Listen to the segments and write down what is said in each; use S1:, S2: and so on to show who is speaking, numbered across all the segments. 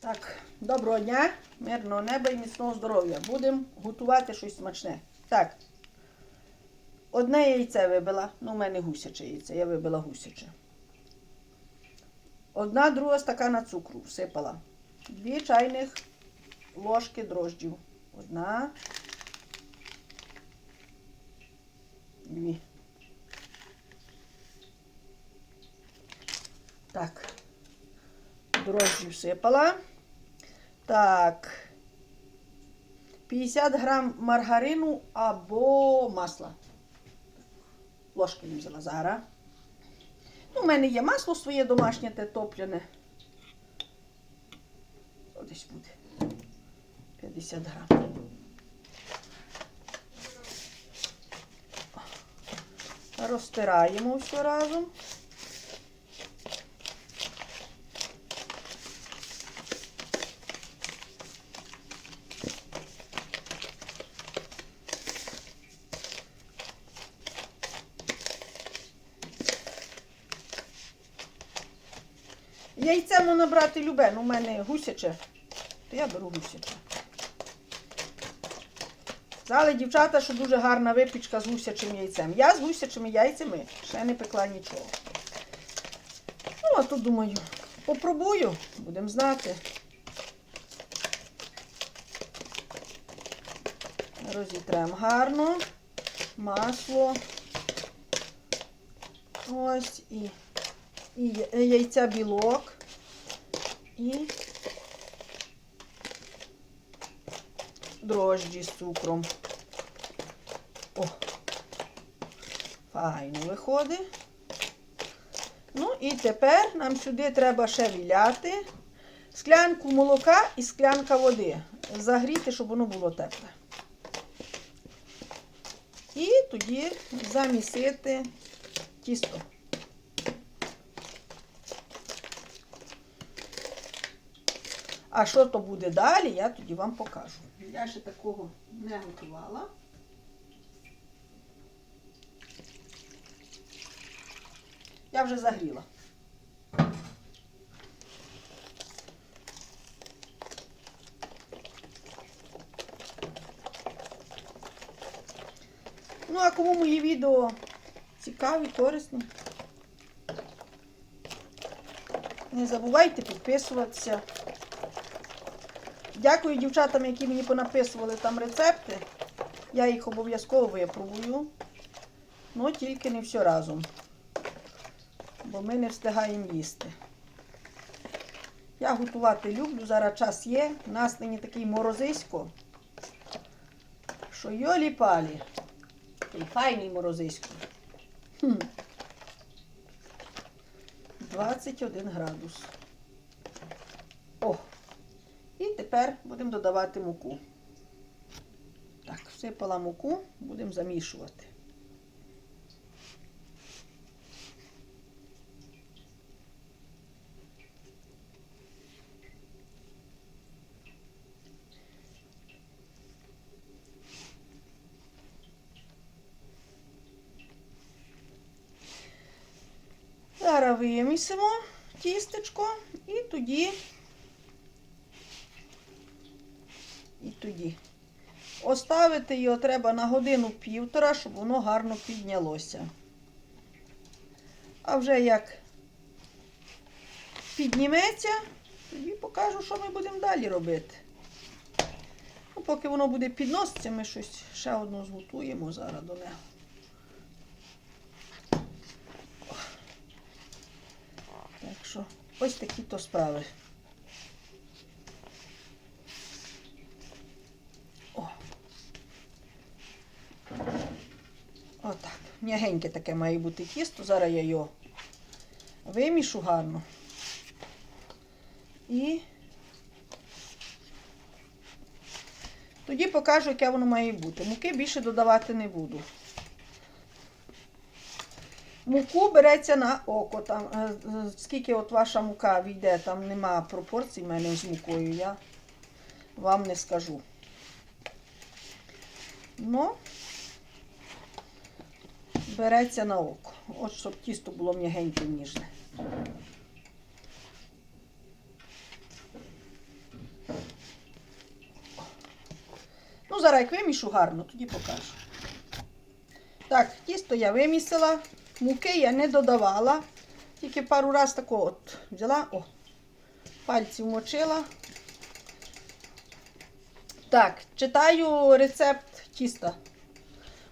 S1: Так, доброго дня, мирного неба і міцного здоров'я. Будемо готувати щось смачне. Так. Одне яйце вибила. Ну, у мене гусяче яйце, я вибила гусяче. Одна друга стакана цукру всипала. Дві чайних ложки дрожджів. Одна. Дві. Так. Дрожжі всипала. Так. 50 грам маргарину або масла. Ложки не взяла зараз. Ну, у мене є масло своє домашнє, те топлене. О, десь буде. 50 грам. Розтираємо все разом. Яйце можна брати любе, ну в мене гусяче, то я беру гусяче. Сказали дівчата, що дуже гарна випічка з гусячим яйцем. Я з гусячими яйцями ще не пекла нічого. Ну, а тут думаю, попробую, будемо знати. Розітремо гарно. Масло. Ось і і яйця білок і дрожджі з цукром. О, файно виходить. Ну і тепер нам сюди треба ще віляти склянку молока і склянка води. Загріти, щоб воно було тепле. І тоді замісити тісто. А що то буде далі, я тоді вам покажу. Я ще такого не готувала. Я вже загріла. Ну, а кому мої відео цікаві, корисні, не забувайте підписуватися. Дякую дівчатам, які мені понаписували там рецепти. Я їх обов'язково випробую. Ну, тільки не все разом. Бо ми не встигаємо їсти. Я готувати люблю, зараз час є. У нас нині такий морозисько, що йолі-палі. Такий файний морозисько. Хм. 21 градус. О! І тепер будемо додавати муку. Так, всипала муку, будемо замішувати. Зараз вимісимо тістечко і тоді і тоді. Оставити його треба на годину півтора, щоб воно гарно піднялося. А вже як підніметься, тоді покажу, що ми будемо далі робити. Ну, поки воно буде підноситися, ми щось ще одну зготуємо зараз до нього. Так що ось такі то справи. Отак. М'ягеньке таке має бути тісто. Зараз я його вимішу гарно. І тоді покажу, яке воно має бути. Муки більше додавати не буду. Муку береться на око. Там, е, е, скільки от ваша мука війде, там нема пропорцій в мене з мукою, я вам не скажу. Ну, береться на око. От щоб тісто було м'ягеньке ніжне. Ну, зараз як вимішу гарно, тоді покажу. Так, тісто я вимісила, муки я не додавала, тільки пару раз тако от взяла, о, пальці вмочила. Так, читаю рецепт тіста.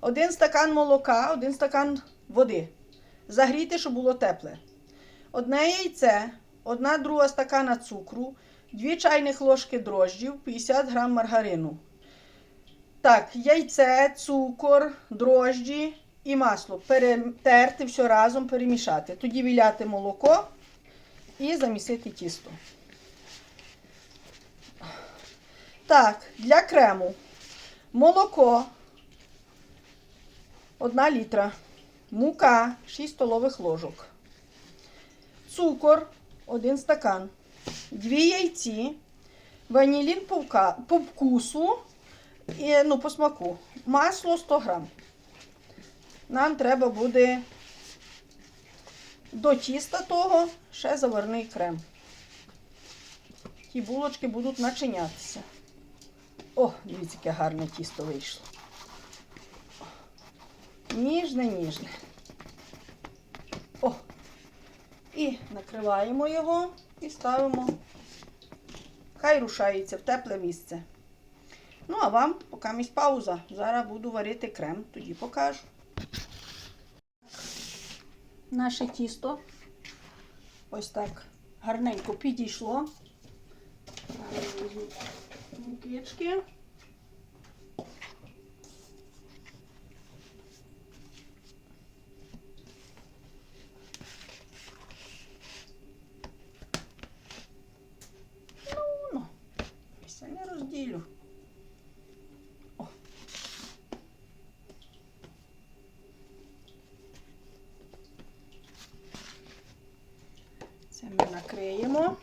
S1: Один стакан молока, один стакан води. Загріти, щоб було тепле. Одне яйце, одна друга стакана цукру, 2 чайних ложки дрожджів, 50 грам маргарину. Так, яйце, цукор, дрожджі і масло. Перетерти все разом, перемішати. Тоді віляти молоко і замісити тісто. Так, для крему. Молоко 1 літра. Мука 6 столових ложок. Цукор 1 стакан. 2 яйці. Ванілін по, вкусу. І, ну, по смаку. Масло 100 грам. Нам треба буде до тіста того ще заварний крем. Ті булочки будуть начинятися. О, дивіться, яке гарне тісто вийшло. Ніжне, ніжне. О! І накриваємо його і ставимо. Хай рушається в тепле місце. Ну, а вам поки місь пауза. Зараз буду варити крем, тоді покажу. Наше тісто ось так гарненько підійшло. Мукички. Ну, ну, все не розділю. О. Це ми накриємо.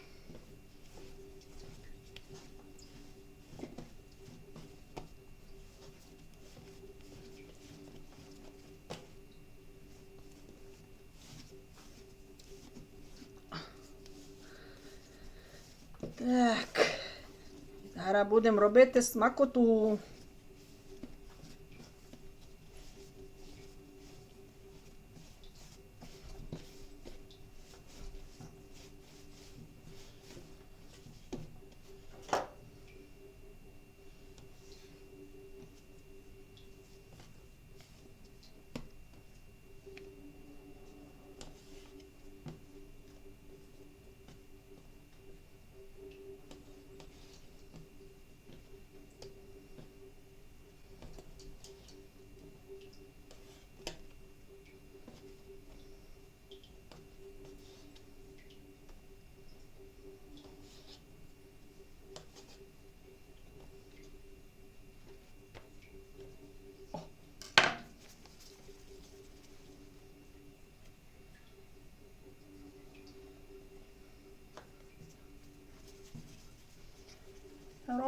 S1: Так. Зараз будемо робити смакоту.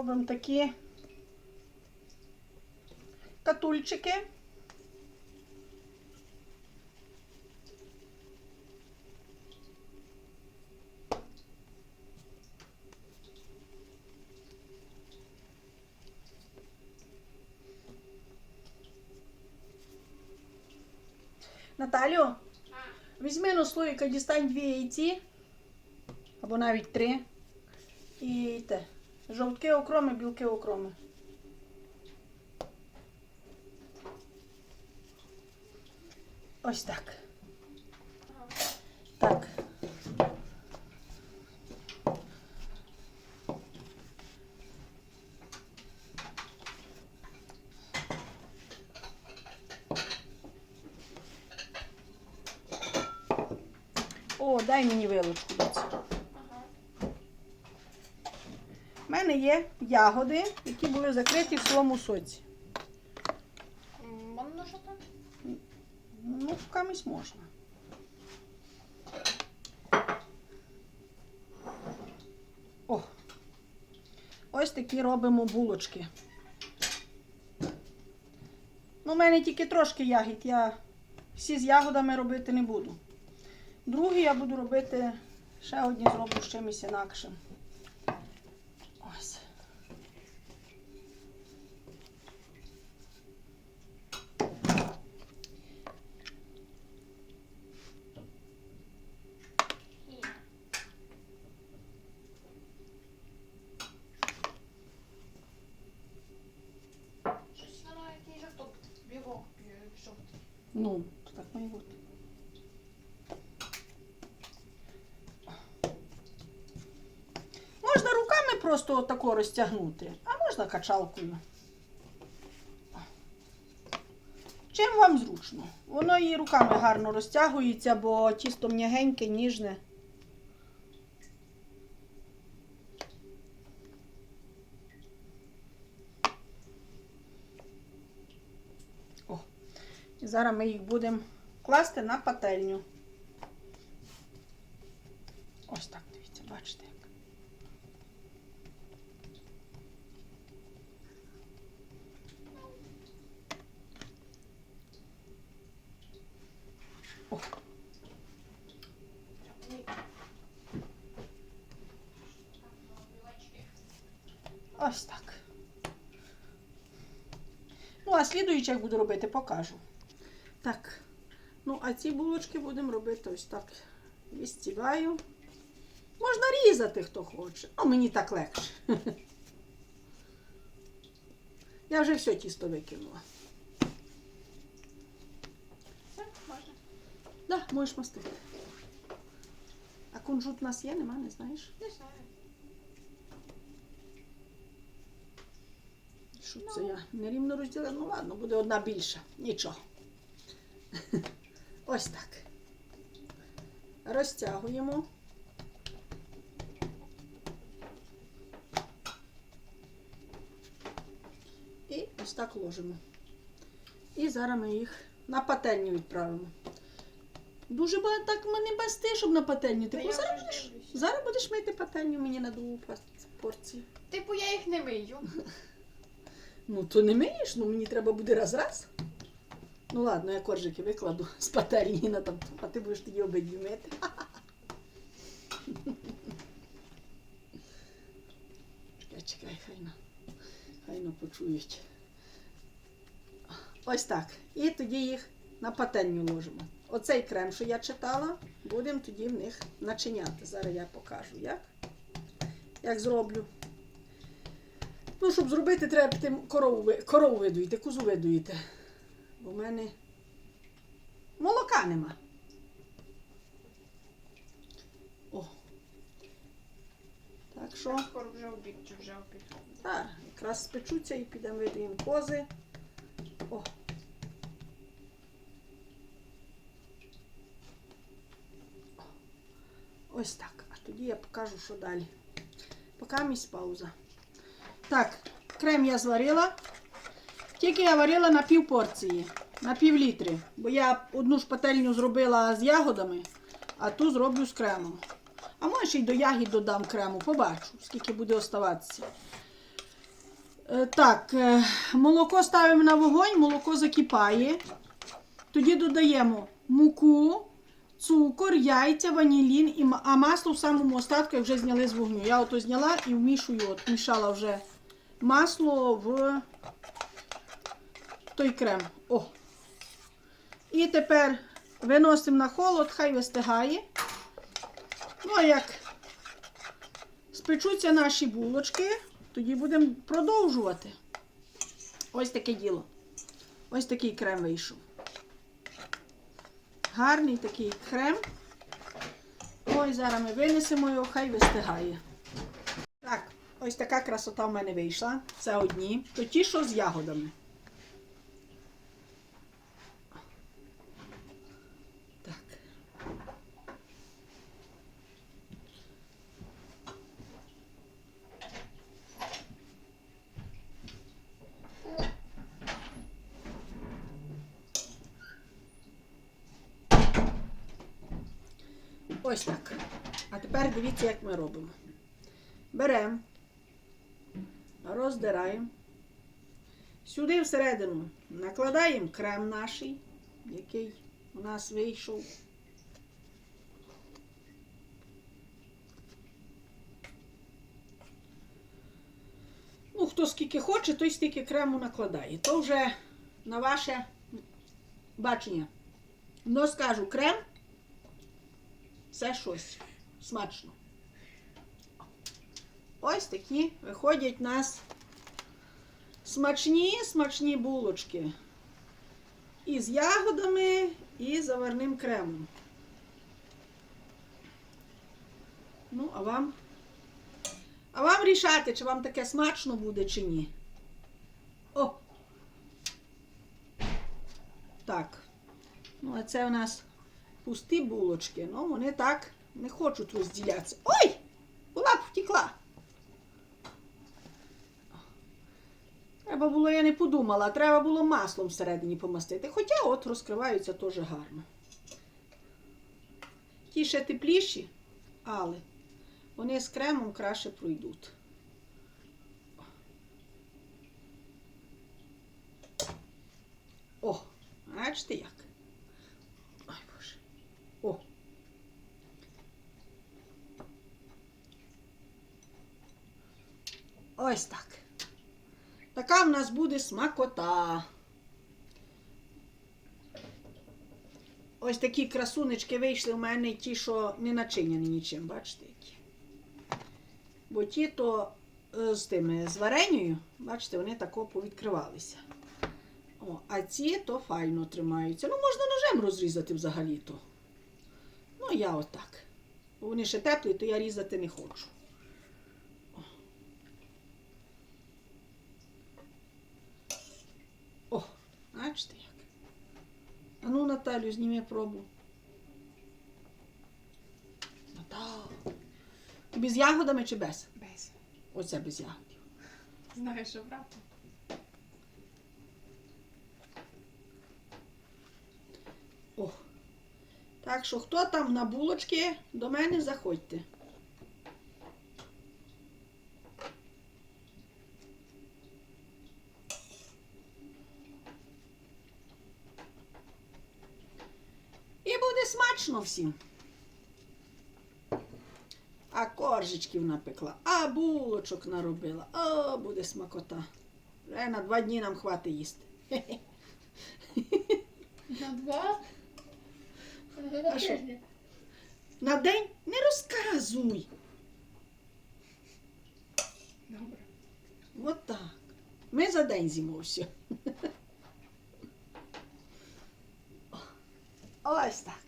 S1: Робимо такі катульчики. Наталю, візьми на слоїка, дістань дві яйці, або навіть три. І те. Жовтки окроми, білки окроми. Ось так. Так. О, дай мені вилочку. У мене є ягоди, які були закриті в своєму соці.
S2: Можна що там?
S1: Ну, камусь можна. О! Ось такі робимо булочки. Ну, у мене тільки трошки ягід. Я всі з ягодами робити не буду. Другі я буду робити ще одні зроблю з чимось інакшим. Ось. Ну, так має бути. Можна руками просто отако розтягнути, а можна качалкою. Чим вам зручно? Воно і руками гарно розтягується, бо тісто м'ягеньке, ніжне. О, і зараз ми їх будемо класти на пательню. Ось так, дивіться, бачите як. О. Ось так. Ну, слідуючи, як буду робити, покажу. Так. Ну, а ці булочки будемо робити ось так. Відстіваю. Можна різати, хто хоче. А мені так легше. Я вже все тісто викинула.
S2: Все, можна.
S1: Да, можеш мастити. А кунжут у нас є, нема, не знаєш?
S2: Не знаю.
S1: Що це я нерівно розділила? Ну ладно, буде одна більша. Нічого. Ось так. Розтягуємо. І ось так ложимо. І зараз ми їх на пательню відправимо. Дуже багато так мене басти, щоб на пательню. Типу, зараз, будеш, зараз будеш мити пательню мені на другу порцію.
S2: Типу я їх не мию.
S1: Ну, то не миєш, ну мені треба буде раз-раз. Ну ладно, я коржики викладу з пательні на там, а ти будеш тоді обидві мити. Чекай, чекай, хайно. Хайно почують. Ось так. І тоді їх на пательню ложимо. Оцей крем, що я читала, будемо тоді в них начиняти. Зараз я покажу, як. Як зроблю. Ну, щоб зробити, треба піти корову, корову видуїти, козу видуїти. Бо в мене молока нема. О. Так що,
S2: Скоро вже обід, чи вже обід.
S1: так, якраз спечуться і підемо видуємо кози. О. Ось так. А тоді я покажу, що далі. Поки місць пауза. Так, крем я зварила. Тільки я варила на пів порції, на пів літри. Бо я одну ж пательню зробила з ягодами, а ту зроблю з кремом. А може ще й до ягід додам крему, побачу, скільки буде оставатися. Е, Так, е, молоко ставимо на вогонь, молоко закипає. Тоді додаємо муку, цукор, яйця, ванілін, а масло в самому остатку як вже зняли з вогню. Я ото зняла і вмішую, от мішала вже масло в той крем. О. І тепер виносимо на холод, хай вистигає. Ну, а як спечуться наші булочки, тоді будемо продовжувати. Ось таке діло. Ось такий крем вийшов. Гарний такий крем. Ой, зараз ми винесемо його, хай вистигає. Ось така красота в мене вийшла. Це одні. То ті, що з ягодами. Так. Ось так. А тепер дивіться, як ми робимо. Беремо, роздираємо. Сюди всередину накладаємо крем наш, який у нас вийшов. Ну, хто скільки хоче, той стільки крему накладає. То вже на ваше бачення. Ну, скажу, крем це щось смачно. Ось такі виходять у нас смачні, смачні булочки. І з ягодами, і заварним кремом. Ну, а вам? А вам рішати, чи вам таке смачно буде, чи ні. О! Так. Ну, а це у нас пусті булочки. Ну, вони так не хочуть розділятися. Ой! Треба було, я не подумала, треба було маслом всередині помастити. Хоча от розкриваються теж гарно. Ті ще тепліші, але вони з кремом краще пройдуть. О, бачите як? Ой, Боже. О. Ось так. Така в нас буде смакота. Ось такі красунечки вийшли у мене ті, що не начиняні нічим, бачите які. Бо ті то е, з тими з вареньою, бачите, вони тако повідкривалися. О, а ці то файно тримаються. Ну, можна ножем розрізати взагалі-то. Ну, я отак. Бо вони ще теплі, то я різати не хочу. О, бачите як. А ну, Наталю, зніми пробу. Натал. Тобі з ягодами чи без?
S2: Без.
S1: Оце без ягодів.
S2: Знаєш, що брати?
S1: О. Так що, хто там на булочки, до мене заходьте. І буде смачно всім. А коржичків напекла, а булочок наробила. О, буде смакота. Вже на два дні нам хватить їсти.
S2: На два?
S1: А що? На день не розказуй.
S2: Добре.
S1: От так. Ми за день з'їмо все. Ось так.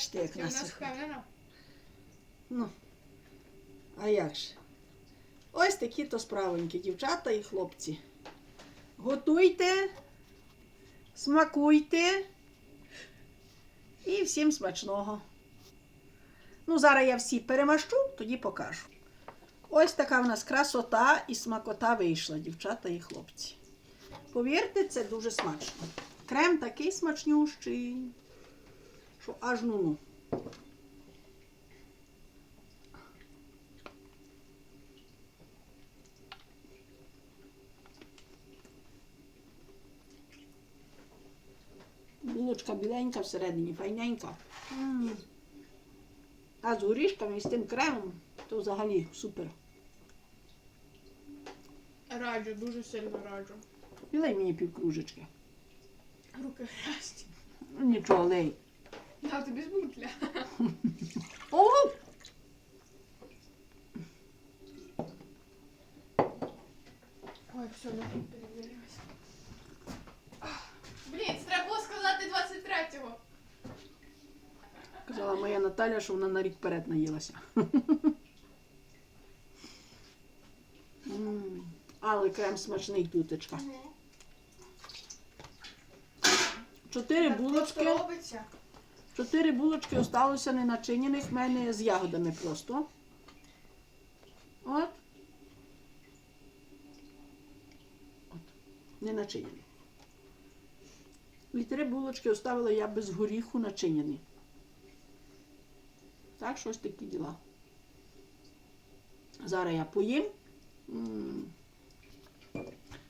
S1: Бачите, як
S2: у
S1: нас. виходить. Ну. А як же? Ось такі то справоньки, дівчата і хлопці. Готуйте, смакуйте і всім смачного. Ну, зараз я всі перемащу, тоді покажу. Ось така в нас красота і смакота вийшла, дівчата і хлопці. Повірте, це дуже смачно. Крем такий смачнющий, що аж ну-ну. Булочка біленька всередині, файненька. М. А з горішками і з тим кремом, то взагалі супер.
S2: Раджу, дуже сильно раджу.
S1: Білей мені півкружечки.
S2: Руки грязні.
S1: Ну, Нічого, лей.
S2: На тобі з бутля.
S1: О!
S2: Ой, все, ми перевірилися. Блін, це треба було сказати 23-го.
S1: Казала моя Наталя, що вона на рік вперед наїлася. М, Але крем смачний тутечка. Чотири булочки.
S2: робиться.
S1: Чотири булочки осталося неначинених в мене з ягодами просто. От. От. Не начинені. І три булочки оставила я без горіху начинені. Так, щось такі діла. Зараз я поїм.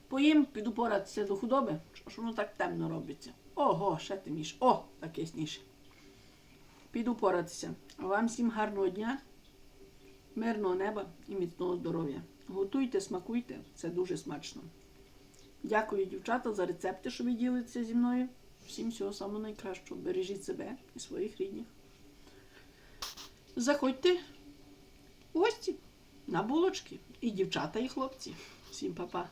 S1: Поїм, піду порадитися до худоби, що воно так темно робиться. Ого, ще темніше. О, так ясніше. Піду поратися. Вам всім гарного дня, мирного неба і міцного здоров'я. Готуйте, смакуйте, це дуже смачно. Дякую, дівчата, за рецепти, що ви ділитеся зі мною. Всім всього самого найкращого. Бережіть себе і своїх рідних. Заходьте в гості на булочки. І дівчата, і хлопці. Всім па-па.